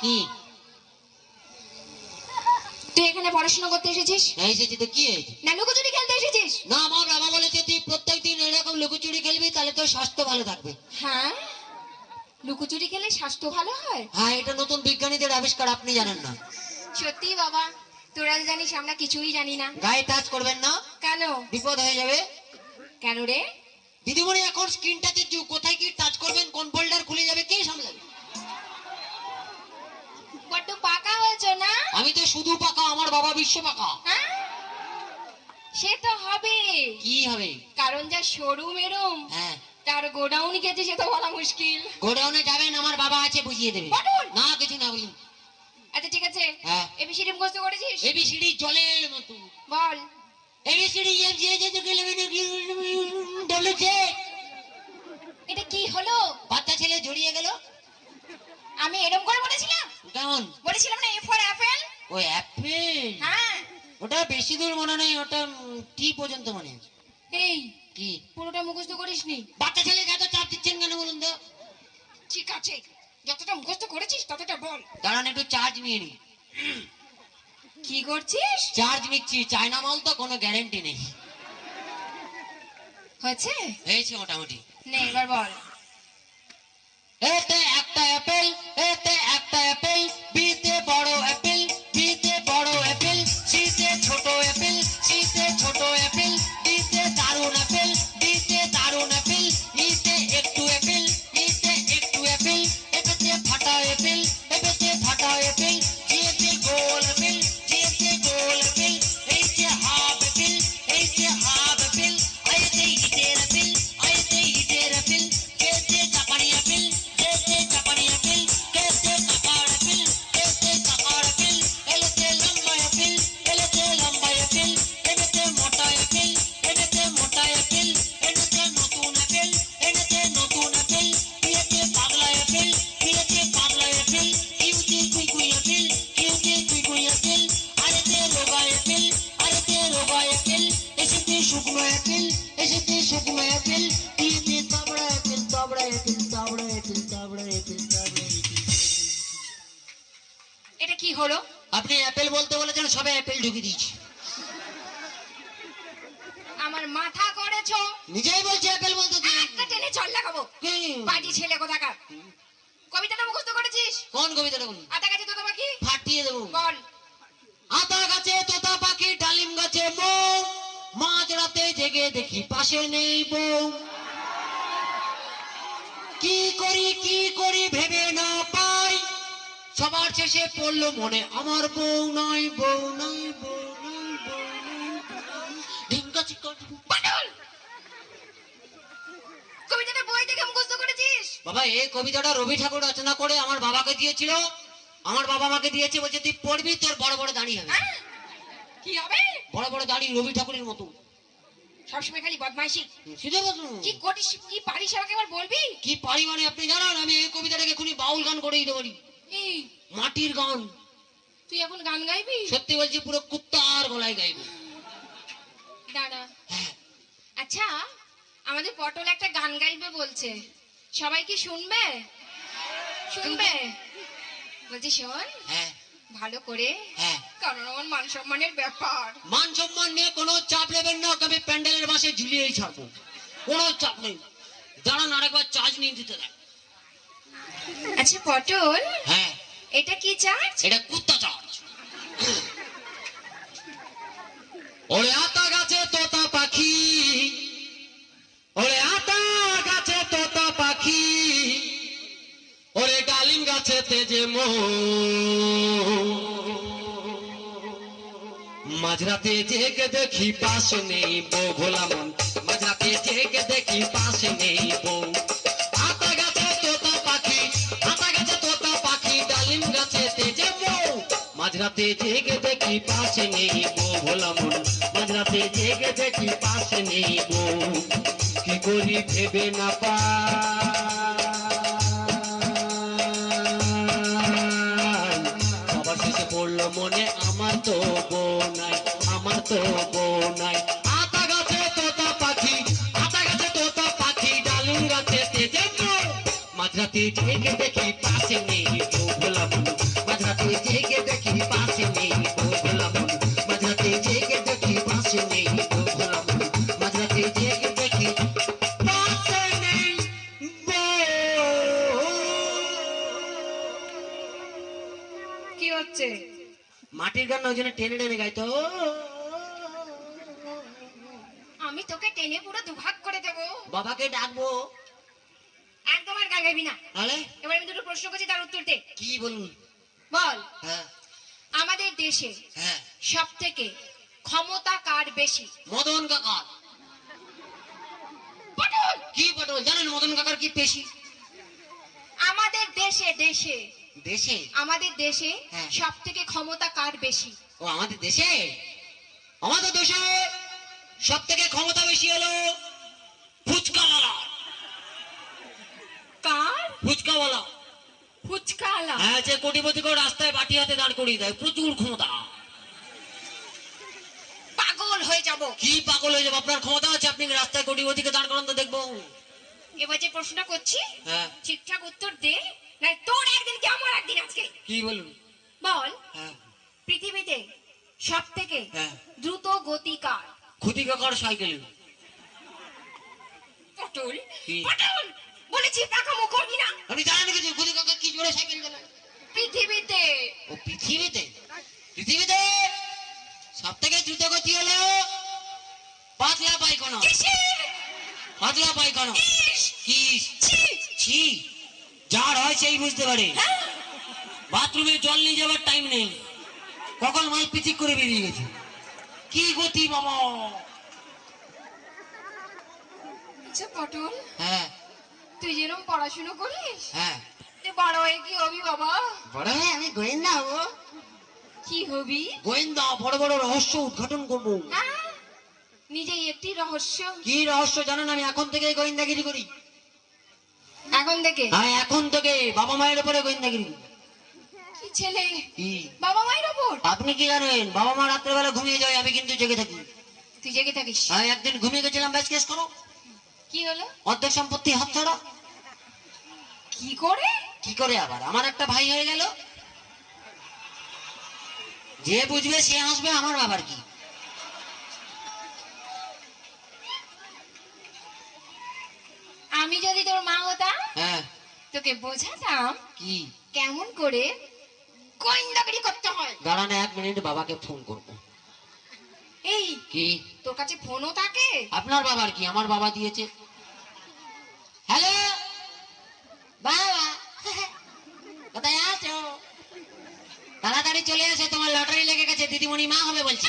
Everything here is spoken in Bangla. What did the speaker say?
কি? তুই এখানে পড়াশোনা করতে এসেছিস? হ্যাঁ এসেছি তো। কি না লুকোচুরি খেলতে এসেছিস? না আমার বাবা বলেছে তুই এরকম লুকোচুরি খেলবি তাহলে তোর স্বাস্থ্য ভালো থাকবে। হ্যাঁ? লুকোচুরি খেলে স্বাস্থ্য ভালো হয়? হ্যাঁ এটা নতুন বিজ্ঞানীদের আবিষ্কার আপনি জানেন না। সত্যি বাবা তোরা জানিস আমরা কিছুই জানি না। গায়ে টাচ করবেন না। কেন? বিপদ হয়ে যাবে। কেন রে? দিদিমণি এখন স্ক্রিন টাচের যুগ কোথায় কি টাচ করবেন কোন ফোল্ডার খুলে যাবে কে হয়েছে না আমি তো শুধু পাকা আমার বাবা বিশ্ব পাকা হ্যাঁ সে তো হবে কি হবে কারণ যা সরু মেরুম হ্যাঁ তার গোডাউন গেছে সে তো বলা মুশকিল গোডাউনে যাবেন আমার বাবা আছে বুঝিয়ে দেবে না কিছু না বলুন আচ্ছা ঠিক আছে হ্যাঁ। এবিসিডি মুখস্থ করেছিস এবিসিডি জলের মতো বল A B C D F G H I K W এটা কি হলো বাচ্চা ছেলে জড়িয়ে গেল আমি এরকম করে বলেছিলাম? কেমন? বলেছিলাম না এ ফর অ্যাপেল ও অ্যাপেল হ্যাঁ। ওটা বেশি দূর মনে নেই ওটা টি পর্যন্ত মনে আছে। এই কি? পুরোটা মুখস্থ করিসনি? বাচ্চা ছেলেকে এত চাপ দিচ্ছেন কেন বলুন তো? ঠিক আছে যতটা মুখস্থ করেছিস ততটা বল। দাঁড়ান একটু চার্জ নিয়ে নি। কি করছিস? চার্জ নিচ্ছি চায়না মাল তো কোনো গ্যারেন্টি নেই। হয়েছে? হয়েছে মোটামুটি। নে এবার বল। এতে এটা কি হলো? আপনি অ্যাপেল বলতে বলেছেন সবে অ্যাপেল ঢুকিয়ে দিয়েছি। আমার মাথা করেছ? নিজেই বলছি অ্যাপেল বলতে দিন একটা টেনে চল লাগাবো। কি? বাজি ছেলে কোথাকার? কবিতাটা মুখস্থ করেছিস? কোন কবিতাটা বলুন? আতা গাছে তো তোমাকে ফাটিয়ে দেবো। বল। আতা গাছে তোতা পাখি ডালিম গাছে মৌ। মাঝ রাতে জেগে দেখি পাশে নেই বউ কি করি কি করি ভেবে না পাই। সবার শেষে পড়ল মনে আমার বউ নাই বউ নাই বউ কবিতাটা বই থেকে মুখস্থ করেছিস? বাবা এই কবিতাটা রবি ঠাকুর রচনা করে আমার বাবাকে দিয়েছিল। আমার বাবা আমাকে দিয়েছে বলছে তুই পড়বি তোর বড় বড় দাঁড়িয়ে হবে? কি হবে? বড় বড় দাড়ি রবি ঠাকুরের মতো। সবসময় খালি বদমাইশি। বলুন কি করিস কি পারিস আমাকে এবার বলবি? কি পারি মানে আপনি জানান আমি এই কবিতাটাকে এখনই বাউল গান করে দিতে পারি। মাটির গান। তুই এখন গান গাইবি? সত্যি বলছি পুরো কুত্তার গলায় গাইবো। দাঁড়া। হ্যাঁ। আচ্ছা আমাদের পটল একটা গান গাইবে বলছে। সবাই কি শুনবে? শুনবে? বলছি শোন। হ্যাঁ। ভালো করে হ্যাঁ। কারণ আমার মান সম্মানের ব্যাপার। মান সম্মান নিয়ে কোনো চাপ নেবেন না আমি প্যান্ডেলের বাসে ঝুলিয়েই ছাড়বো। কোনো চাপ নেই। দাঁড়ান আরেকবার চার্জ নিয়ে দিতে দেন। আচ্ছা পটল? হ্যাঁ। এটা কি চার্জ? এটা কুত্তা চার্জ। ওরে আতা গাছে তোতা পাখি। ওরে আতা গাছে তোতা পাখি। ওরে ডালিম গাছে তেজে মো। মাঝরাতে জেগে দেখি পাশে নেই বউ, ভোলা মন। মাঝরাতে জেগে দেখি পাশে নেই বউ। পাখি ডালিম গাছে তেজে বউ মাঝরাতে জেগে দেখি পাশে নেই বউ, ভোলা মন। মাঝরাতে জেগে দেখি পাশে নেই বউ। কি করি ভেবে না পাই। আমার তো বোনাই আমার তো বোনাই আতা গাছে তোতা পাখি, আতা গাছে তোতা পাখি ডালুর গাছে মাঝরাতে জেগে দেখি পাশে নেই মাঝরাতে জেগে দেখি ওই জন্য টেনে টেনে গাইতো আমি তোকে টেনে পুরো দুভাগ করে দেবো। বাবাকে ডাকবো। একদম আর গান গাইবি না। তাহলে এবার আমি দুটো প্রশ্ন করছি তার উত্তর দে। কি বলুন? বল। হ্যাঁ। আমাদের দেশে হ্যাঁ। সব থেকে ক্ষমতা কার বেশি? মদন কাকার। পটল! কি পটল? জানেন মদন কাকার কি পেশি? আমাদের দেশে দেশে দেশে? আমাদের দেশে হ্যাঁ। সব থেকে ক্ষমতা কার বেশি? ও আমাদের দেশে? আমাদের দেশে সব থেকে ক্ষমতা বেশি হলো ফুচকাওয়ালা। কার? ফুচকাওয়ালা। ফুচকালা হ্যাঁ যে কোটিপতিকে রাস্তায় বাটি হাতে দাঁড় করিয়ে দেয় প্রচুর ক্ষমতা। পাগল হয়ে যাব। কি পাগল হয়ে যাবে? আপনার ক্ষমতা আছে আপনি রাস্তায় কোটিপতিকে দাঁড় করান তো দেখব। এবার যে প্রশ্নটা করছি হ্যাঁ। ঠিকঠাক উত্তর দে। না তোর একদিন কি আমার একদিন আজকে? কি বলুন বল হ্যাঁ। পৃথিবীতে সব থেকে হ্যাঁ। দ্রুত গতি কার? ক্ষতি সাইকেল। পটল? কি? পটল! বলেছি পাকামো করবি না আপনি জানেন কিছু ক্ষতি কি জোরে সাইকেল চালায়। পৃথিবীতে। ও পৃথিবীতে? পৃথিবীতে? সব থেকে দ্রুত গতি হলো পাতলা পায়খানা। পাতলা পায়খানা। ইস, কিস! ছি, ছি! যার হয় সেই বুঝতে পারে? বাথরুমে জল নিয়ে যাওয়ার টাইম নেই। কখন মাল পিচিক করে বেরিয়ে গেছে। কি গতি বাবা আচ্ছা পটল হ্যাঁ। তুই যেরকম পড়াশুনো করিস হ্যাঁ। তুই বড় হয়ে কি হবি বাবা? বড় হয়ে আমি গোয়েন্দা হব। কি হবি? গোয়েন্দা বড় বড় রহস্য উদ্ঘাটন করব। হ্যাঁ? নিজেই একটি রহস্য। কি রহস্য জানেন আমি? এখন থেকে গোয়েন্দাগিরি করি। এখন থেকে? হ্যাঁ এখন থেকে। বাবা মায়ের উপরে গোয়েন্দাগিরি। কি ছেলে? বাবা মায়ের ওপর আপনি কি জানেন? বাবা মা রাত্রেবেলা ঘুমিয়ে যায় আমি কিন্তু জেগে থাকি। তুই জেগে থাকিস? আমি একদিন ঘুমিয়ে গেছিলাম ব্যাস কেস করো। কি হলো? অর্ধেক সম্পত্তি হাত ছাড়া কি করে? কি করে আবার? আমার একটা ভাই হয়ে গেল। যে বুঝবে সে হাসবে আমার বাবার কি? আমি যদি তোর মা হতাম হ্যাঁ। তোকে বোঝাতাম কি? কেমন করে গোয়েন্দাগিরি করতে হয়। দাঁড়ান এক মিনিট বাবাকে ফোন করব। এই কি? তোর কাছে ফোনও থাকে? আপনার বাবার কি? আমার বাবা দিয়েছে। হ্যালো? বাবা? কোথায় আছো? তাড়াতাড়ি চলে এসো তোমার লটারি লেগে গেছে দিদিমণি মা হবে বলছে।